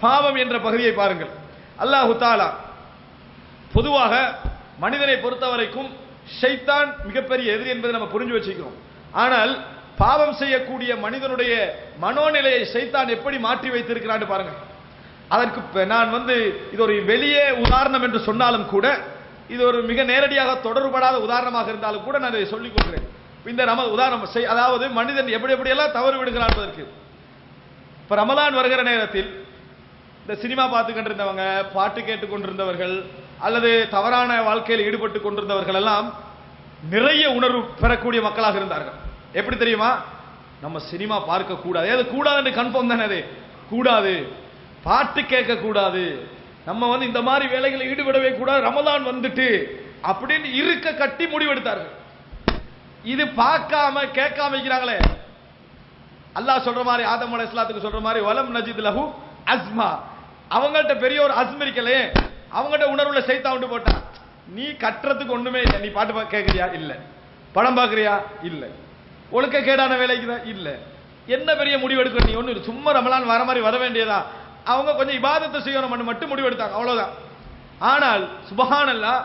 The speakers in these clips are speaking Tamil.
பாவம் என்ற பகுதியை பாருங்கள். அல்லாஹு தாலா பொதுவாக மனிதனை பொறுத்த வரைக்கும் ஷைத்தான் மிகப்பெரிய எதிரி என்பதை நம்ம புரிஞ்சு வச்சுக்கிறோம். ஆனால் பாவம் செய்யக்கூடிய மனிதனுடைய மனோநிலையை ஷைத்தான் எப்படி மாற்றி வைத்திருக்கிறான்னு பாருங்க. அதற்கு நான் வந்து இது ஒரு வெளியே உதாரணம் என்று சொன்னாலும் கூட இது ஒரு மிக நேரடியாக தொடர்படாத உதாரணமாக இருந்தாலும் கூட நான் இதை சொல்லிக் கொள்கிறேன். இந்த நம்ம உதாரணம் செய்- அதாவது மனிதன் எப்படி எப்படியெல்லாம் தவறு விடுகிறான் என்பதற்கு. இப்போ ரமலான் வருகிற நேரத்தில் இந்த சினிமா பார்த்து கொண்டிருந்தவங்க பாட்டு கேட்டு கொண்டிருந்தவர்கள் அல்லது தவறான வாழ்க்கையில் ஈடுபட்டு கொண்டிருந்தவர்கள் எல்லாம் நிறைய உணர்வு பெறக்கூடிய மக்களாக இருந்தார்கள். எப்படி தெரியுமா? நம்ம சினிமா பார்க்க கூடாது. அது கூடாதுன்னு கன்ஃபார்ம் தானே அது? கூடாது. பாட்டு கேட்க கூடாது. நம்ம வந்து இந்த மாதிரி வேலைகளில் ஈடுபடவே கூடாது. ரமதான் வந்துட்டு அப்படின்னு இருக்க கட்டி முடிவெடுத்தார்கள். இது பார்க்காம கேட்காம இருக்கிறாங்களே. அல்லாஹ் சொல்ற மாதிரி ஆதம் அலை இஸ்லாத்துக்கு சொல்ற மாதிரி வலம் நஜித் லஹு அஸ்மா. அவங்கள்ட்ட பெரிய ஒரு அஸ்ம் இருக்கலையே அவங்கள்ட்ட உணர்வுல சைத்தா விட்டு போட்டான் நீ கட்டுறதுக்கு ஒண்ணுமே இல்லை. நீ பாட்டு பா- கேட்கறியா இல்லை. படம் பார்க்குறியா இல்லை. ஒழுக்க கேடான வேலைக்கு தான்? இல்லை. என்ன பெரிய முடிவு எடுக்க நீ ஒன்று சும்மா ரமலான் வர மாதிரி வர வேண்டியதா? அவங்க கொஞ்சம் இபாதத்தை செய்யணும் மட்டும் முடிவு எடுத்தாங்க. அவ்வளோதான் ஆனால் சுபஹானல்லா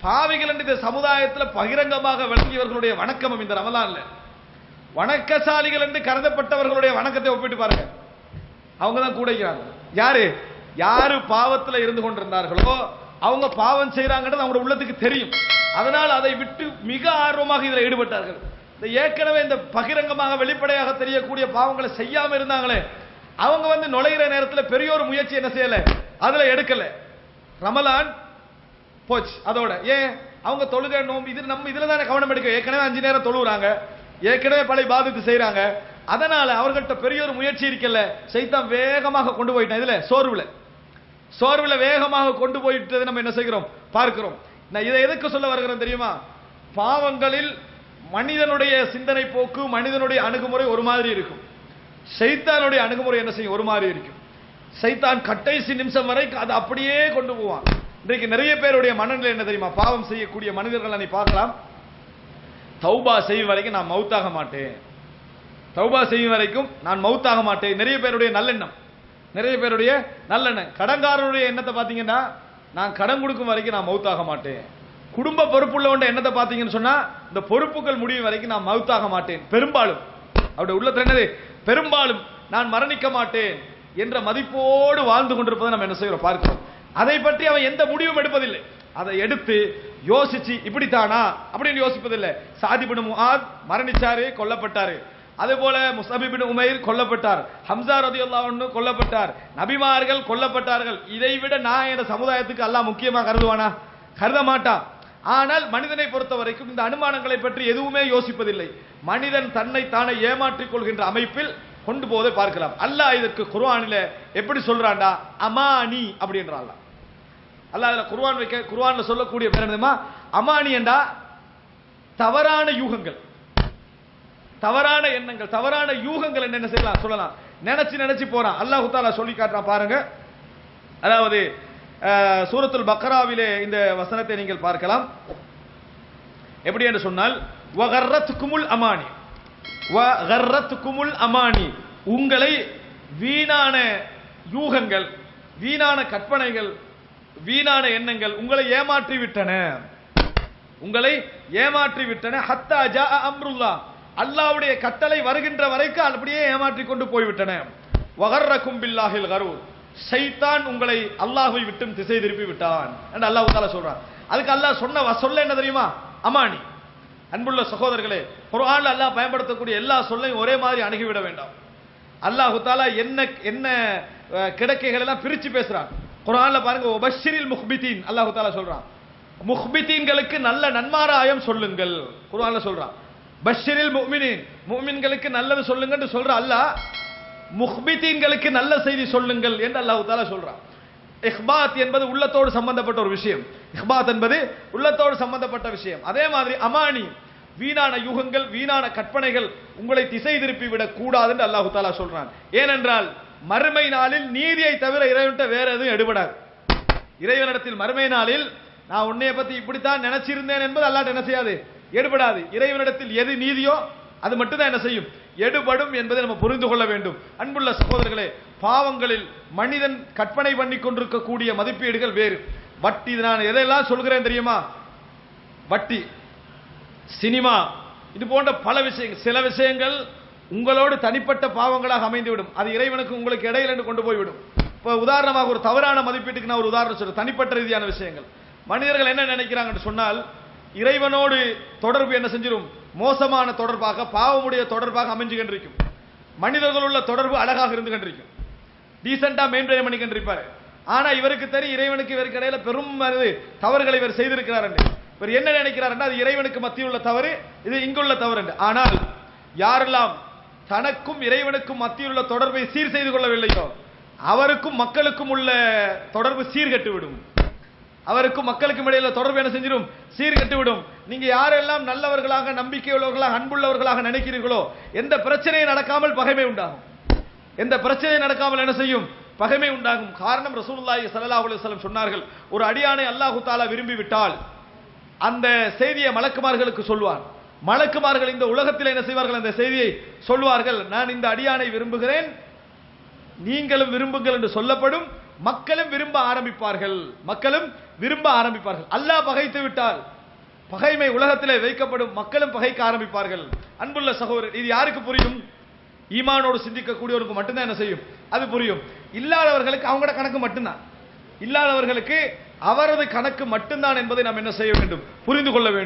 பாவிகள் இந்த சமுதாயத்தில் பகிரங்கமாக விளங்கியவர்களுடைய வணக்கமும் இந்த ரமலான்ல. வணக்கசாலிகள் என்று கருதப்பட்டவர்களுடைய வணக்கத்தை ஒப்பிட்டு பாருங்க. அவங்க தான் கூட யாரு? யாரு பாவத்தில் இருந்து கொண்டிருந்தார்களோ அவங்க பாவம் செய்யறாங்கன்றது அவங்களோட உள்ளத்துக்கு தெரியும். அதனால் அதை விட்டு மிக ஆர்வமாக இதில் ஈடுபட்டார்கள். இந்த ஏற்கனவே இந்த பகிரங்கமாக வெளிப்படையாக தெரியக்கூடிய பாவங்களை செய்யாம இருந்தாங்களே அவங்க வந்து நுழைகிற நேரத்தில் பெரிய ஒரு முயற்சி என்ன செய்யல? அதுல எடுக்கல. ரமலான் போச்சு அதோட. ஏன்? அவங்க தொழுகை நோம்பு இது நம்ம இதுல தானே கவனம் எடுக்க ஏற்கனவே அஞ்சு நேரம் தொழுகிறாங்க ஏற்கனவே பழைய பாதித்து செய்கிறாங்க அதனால அவர்கள்ட்ட பெரிய ஒரு முயற்சி இருக்கல சைத்தான் வேகமாக கொண்டு போயிட்டான். இதுல சோர்வுல. சோர்வில் வேகமாக கொண்டு போயிட்டதை நம்ம என்ன செய்கிறோம்? பார்க்கிறோம். நான் இதை எதுக்கு சொல்ல வருகிறேன் தெரியுமா? பாவங்களில் மனிதனுடைய சிந்தனை போக்கு மனிதனுடைய அணுகுமுறை ஒரு மாதிரி இருக்கும். சைத்தானுடைய அணுகுமுறை என்ன செய்யும்? ஒரு மாதிரி இருக்கும். சைத்தான் கட்டைசி நிமிஷம் வரை அதை அப்படியே கொண்டு போவான். இன்றைக்கு நிறைய பேருடைய மனநிலை என்ன தெரியுமா? பாவம் செய்யக்கூடிய மனிதர்கள் நீ பார்க்கலாம். தௌபா செய்யும் வரைக்கும் நான் மௌத்தாக மாட்டேன். தௌபா செய்யும் வரைக்கும் நான் மௌத்தாக மாட்டேன். நிறைய பேருடைய நல்லெண்ணம். நிறைய பேருடைய நல்லெண்ணம் கடங்காரருடைய எண்ணத்தை பார்த்தீங்கன்னா நான் கடன் கொடுக்கும் வரைக்கும் நான் மௌத்தாக மாட்டேன். குடும்ப பொறுப்புள்ளவன் எண்ணத்தை பார்த்தீங்கன்னு சொன்னால் இந்த பொறுப்புகள் முடியும் வரைக்கும் நான் மௌத்தாக மாட்டேன். பெரும்பாலும். அவருடைய உள்ளத்தில் என்னது? பெரும்பாலும் நான் மரணிக்க மாட்டேன் என்ற மதிப்போடு வாழ்ந்து கொண்டிருப்பதை நம்ம என்ன செய்கிறோம் பார்க்கிறோம். அதை பற்றி அவன் எந்த முடிவும் எடுப்பதில்லை. அதை எடுத்து யோசிச்சு இப்படித்தானா? அப்படின்னு யோசிப்பதில்லை. சாதிபின் முஆத் மரணிச்சாரு கொல்லப்பட்டாரு. அதே போல முசபிபின் உமைர் கொல்லப்பட்டார். ஹம்சா ரதி அன்ஹு கொல்லப்பட்டார். நபிமார்கள் கொல்லப்பட்டார்கள். இதை விட நான் என் சமுதாயத்துக்கு அல்லாஹ் முக்கியமாக கருதுவானா? கருத மாட்டான். ஆனால் மனிதனை பொறுத்த வரைக்கும் இந்த அனுமானங்களை பற்றி எதுவுமே யோசிப்பதில்லை. மனிதன் தன்னை தானே ஏமாற்றிக் கொள்கின்ற அமைப்பில் கொண்டு போவதை பார்க்கலாம். அல்லாஹ் இதற்கு குர்ஆனில எப்படி சொல்றான்டா? அமானி அப்படின்றான் அல்லாஹ். அல்லாஹ் குர்வான் வைக்க குர்வானில் சொல்லக்கூடிய பேர் என்னதுமா? அமானி என்றா தவறான யூகங்கள். தவறான எண்ணங்கள் தவறான யூகங்கள் என்ன செய்யலாம்? சொல்லலாம். நினைச்சு நினைச்சு போறான். அல்லாஹு தாலா சொல்லி காட்டுறான் பாருங்க. அதாவது சூரத்துல் பக்ராவிலே இந்த வசனத்தை நீங்கள் பார்க்கலாம். எப்படி என்று சொன்னால் குமுல் அமானி. வகர்ரத்துக்குமுல் அமானி. உங்களை வீணான யூகங்கள் வீணான கற்பனைகள் வீணான எண்ணங்கள் உங்களை ஏமாற்றி விட்டன உங்களை ஏமாற்றி விட்டன ஹத்தா ஜா அம்ருல்லா அல்லாவுடைய கட்டளை வருகின்ற வரைக்கும் அப்படியே ஏமாற்றி கொண்டு போய்விட்டன. வகர்ற கும்பில்லாஹில் கரூர். சைத்தான் உங்களை அல்லாஹ்வை விட்டும் திசை திருப்பி விட்டான் என்று அல்லாஹ் தால சொல்றான். அதுக்கு அல்லாஹ் சொன்ன வ- சொல்ல என்ன தெரியுமா? அமானி. அன்புள்ள சகோதரர்களே குர்ஆன்ல அல்லாஹ் பயன்படுத்தக்கூடிய எல்லா சொல்லையும் ஒரே மாதிரி அணுகிவிட வேண்டாம். அல்லாஹு தாலா என்ன என்ன அஹ், கிடக்கைகள் எல்லாம் பிரிச்சு பேசுறான். குரானில் பாருங்க ஒபஷிரில் முஹ்பிதீன் அல்லாஹு தாலா சொல்றான். முஹ்பிதீன்களுக்கு நல்ல நன்மாராயம் சொல்லுங்கள். குரானில் சொல்றான். பஷரில் முஃமினீன் முஃமின்களுக்கு நல்லது சொல்லுங்கன்னு சொல்ற அல்லாஹ் முஹ்பித்தீன்களுக்கு நல்ல செய்தி சொல்லுங்கள் என்று அல்லாஹு தாலா சொல்றான். இஹ்பாத் என்பது உள்ளத்தோடு சம்பந்தப்பட்ட ஒரு விஷயம். இஹ்பாத் என்பது உள்ளத்தோடு சம்பந்தப்பட்ட விஷயம். அதே மாதிரி அமானி வீணான யுகங்கள் வீணான கற்பனைகள் உங்களை திசை திருப்பி விடக் கூடாது என்று அல்லாஹு தாலா சொல்றான். ஏனென்றால் மறுமை நாளில் நீதியை தவிர இறைவன்ட்ட வேற எதுவும் எடுபடாது. இறைவனிடத்தில் மறுமை நாளில் நான் உன்னைய பத்தி இப்படித்தான் நினைச்சிருந்தேன் என்பது அல்லாஹ் என்ன செய்யாது? எடுபடாது. இறைவனிடத்தில் எது நீதியோ அது மட்டும்தான் என்ன செய்யும்? எடுபடும் என்பதை நம்ம புரிந்து கொள்ள வேண்டும். அன்புள்ள சகோதரர்களே பாவங்களில் மனிதன் கற்பனை பண்ணி கொண்டிருக்கக்கூடிய மதிப்பீடுகள் வேறு. வட்டி இது நான் எதையெல்லாம் சொல்கிறேன் தெரியுமா? வட்டி சினிமா இது போன்ற பல விஷயங்கள். சில விஷயங்கள் உங்களோடு தனிப்பட்ட பாவங்களாக அமைந்துவிடும். அது இறைவனுக்கு உங்களுக்கு இடையில என்று கொண்டு போய்விடும். இப்போ உதாரணமாக ஒரு தவறான மதிப்பீட்டுக்கு நான் ஒரு உதாரணம் சொல்றேன். தனிப்பட்ட ரீதியான விஷயங்கள். மனிதர்கள் என்ன நினைக்கிறாங்கன்னு சொன்னால் இறைவனோடு தொடர்பு என்ன செஞ்சிடும் மோசமான தொடர்பாக பாவமுடைய தொடர்பாக அமைஞ்சு கண்டிருக்கும். மனிதர்கள் உள்ள தொடர்பு அழகாக இருந்து கண்டிருக்கும். டீசெண்டாக மெயின்டைன் பண்ணி கண்டிருப்பார். ஆனா இவருக்கு தெரியும் இறைவனுக்கு இவருக்கு இடையில பெரும் தவறுகளை இவர் செய்திருக்கிறார் என்று இவர் என்ன நினைக்கிறார் அது இறைவனுக்கு மத்தியில் உள்ள தவறு இது இங்குள்ள தவறு என்று ஆனால் யாரெல்லாம் தனக்கும் இறைவனுக்கும் மத்தியில் உள்ள தொடர்பை சீர் செய்து கொள்ளவில்லையோ அவருக்கும் மக்களுக்கும் உள்ள தொடர்பு சீர்கெட்டு விடும் அவருக்கும் மக்களுக்கும் இடையில தொடர்பு என்ன செஞ்சிடும் சீர்கெட்டு விடும் நீங்க யாரெல்லாம் நல்லவர்களாக நம்பிக்கையுள்ளவர்களாக அன்புள்ளவர்களாக நினைக்கிறீர்களோ எந்த பிரச்சனையும் நடக்காமல் பகைமை உண்டாகும். எந்த பிரச்சனையும் நடக்காமல் என்ன செய்யும்? பகைமை உண்டாகும். காரணம் ரசூலுல்லாஹி ஸல்லல்லாஹு அலைஹி வஸல்லம் சொன்னார்கள் ஒரு அடியானை அல்லாஹு தாலா விரும்பி விட்டால் அந்த செய்தியை மலக்குமார்களுக்கு சொல்வார். மலக்குமார்கள் இந்த உலகத்தில் என்ன செய்வார்கள்? அந்த செய்தியை சொல்வார்கள். நான் இந்த அடியானை விரும்புகிறேன். நீங்களும் விரும்புங்கள் என்று சொல்லப்படும் மக்களும் விரும்ப ஆரம்பிப்பார்கள். மக்களும் விரும்ப ஆரம்பிப்பார்கள். அல்லாஹ் பகைத்து விட்டால் பகைமை உலகத்திலே வைக்கப்படும் மக்களும் பகைக்க ஆரம்பிப்பார்கள். அன்புள்ள சகோதரர் இது யாருக்கு புரியும்? ஈமானோடு சிந்திக்கக்கூடியவருக்கு மட்டும்தான் என்ன செய்யும்? அது புரியும். இல்லாதவர்களுக்கு அவங்களோட கணக்கு மட்டும்தான். இல்லாதவர்களுக்கு அவரது கணக்கு மட்டும்தான் என்பதை நாம் என்ன செய்ய வேண்டும்? புரிந்து கொள்ள வேண்டும்.